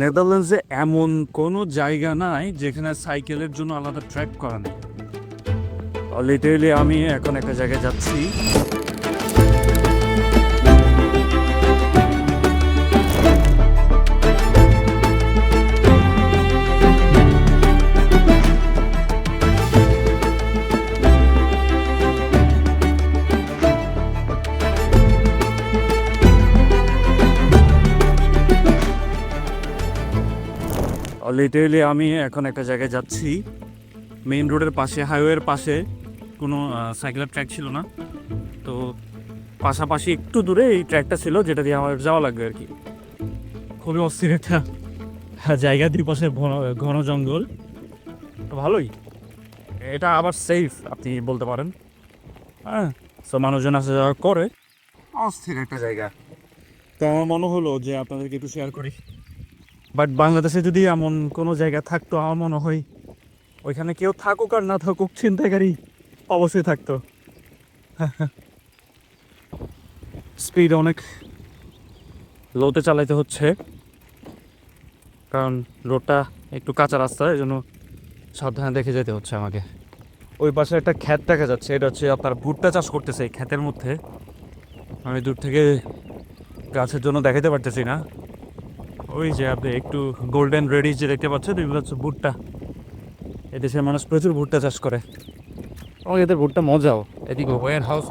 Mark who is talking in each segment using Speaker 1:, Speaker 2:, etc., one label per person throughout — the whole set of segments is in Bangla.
Speaker 1: নেদারল্যান্ডসে এমন কোনো জায়গা নাই যেখানে সাইকেলের জন্য আলাদা ট্র্যাক করা নেই। লিটারেলি আমি এখন একটা জায়গায় যাচ্ছি। লিটারেলি আমি এখন একটা জায়গায় যাচ্ছি। মেইন রোডের পাশে হাইওয়ের পাশে। কোনো সাইকেলের ট্র্যাক ছিল না। তো পাশাপাশি একটু দূরে এই ট্র্যাকটা ছিল, যেটা দিয়ে আমার যাওয়া লাগবে আর কি। খুবই অস্থির একটা জায়গা দুই পাশে ঘন- ঘন জঙ্গল। তো ভালোই। এটা আবার সেফ আপনি বলতে পারেন। হ্যাঁ সো মানুষজন আসা যাওয়া করে। অস্থির একটা জায়গা। তো আমার মনে হলো যে আপনাদেরকে একটু শেয়ার করি। বাট বাংলাদেশে যদি এমন কোনো জায়গা থাকতো, আমার মনে হয় ওইখানে কেউ থাকুক আর না থাকুক, ছিনতাইকারী অবশ্যই থাকতো। স্পিড অনেক লোতে চালাইতে হচ্ছে। কারণ রোডটা একটু কাঁচা রাস্তা এই জন্য সাবধানে দেখে যেতে হচ্ছে আমাকে। ওই পাশে একটা ক্ষেত দেখা যাচ্ছে, এটা হচ্ছে আপনার ভুট্টা চাষ করতেছে এই ক্ষেতের মধ্যে। আমি দূর থেকে গাছের জন্য দেখাতে পারতেছি না। ওই যে আপনি একটু গোল্ডেন রেডি যে দেখতে পাচ্ছেন এগুলো হচ্ছে ভুট্টা। এদেশের মানুষ প্রচুর ভুট্টা চাষ করে। এবং এদের ভুট্টা মজাও। এদিকে ওয়ার হাউস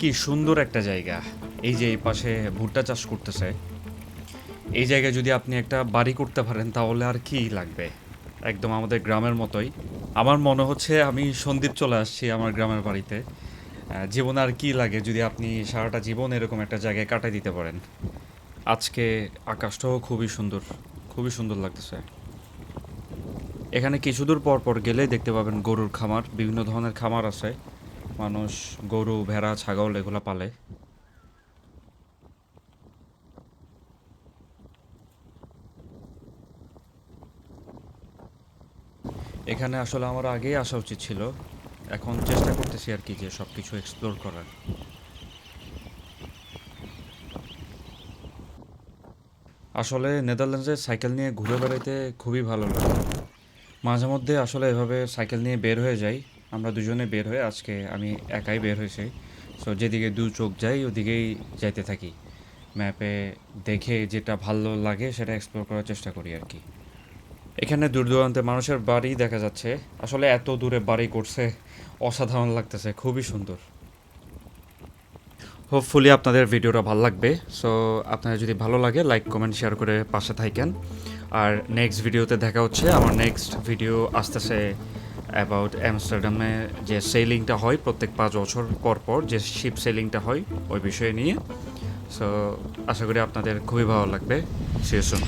Speaker 2: কি সুন্দর একটা জায়গা। এই যে এই পাশে ভুট্টা চাষ করতেছে। এই জায়গায় যদি আপনি একটা বাড়ি করতে পারেন, তাহলে আর কি লাগবে? একদম আমাদের গ্রামের মতোই। আমার মনে হচ্ছে আমি সন্দীপ চলে আসছি আমার গ্রামের বাড়িতে। জীবনে আর কি লাগে যদি আপনি সারাটা জীবন এরকম একটা জায়গায় কাটাই দিতে পারেন? আজকে আকাশটাও খুবই সুন্দর খুবই সুন্দর লাগতেছে। এখানে কিছু দূর পর পর গেলেই দেখতে পাবেন গরুর খামার, বিভিন্ন ধরনের খামার আছে। মানুষ গরু, ভেড়া, ছাগল এগুলো পালে। এখানে আসলে আমার আগেই আসা উচিত ছিল। এখন চেষ্টা করতেছি আর কি যে সব কিছু এক্সপ্লোর করার। আসলে নেদারল্যান্ডসে সাইকেল নিয়ে ঘুরে বেড়াইতে খুবই ভালো লাগে। মাঝে মধ্যে আসলে এভাবে সাইকেল নিয়ে বের হয়ে যাই। আমরা দুজনে বের হয়ে আজকে আমি একাই বের হয়েছি। সো যেদিকে দু চোখ যাই, ওদিকেই যাইতে থাকি। ম্যাপে দেখে যেটা ভালো লাগে সেটা এক্সপ্লোর করার চেষ্টা করি আর কি। এখানে দূর দূরান্তে মানুষের বাড়ি দেখা যাচ্ছে। আসলে এত দূরে বাড়ি করছে, অসাধারণ লাগতেছে, খুবই সুন্দর। হোপফুলি আপনাদের ভিডিওটা ভালো লাগবে। সো আপনাদের যদি ভালো লাগে লাইক কমেন্ট শেয়ার করে পাশে থাকেন। আর নেক্সট ভিডিওতে দেখা হচ্ছে। আমার নেক্সট ভিডিও আসতেছে অ্যাবাউট অ্যামস্টারডামে যে সেলিংটা হয় প্রত্যেক পাঁচ বছর পর পর, যে শিপ সেলিংটা হয়, ওই বিষয়ে নিয়ে। সো আশা করি আপনাদের খুবই ভালো লাগবে। সিয়েসুন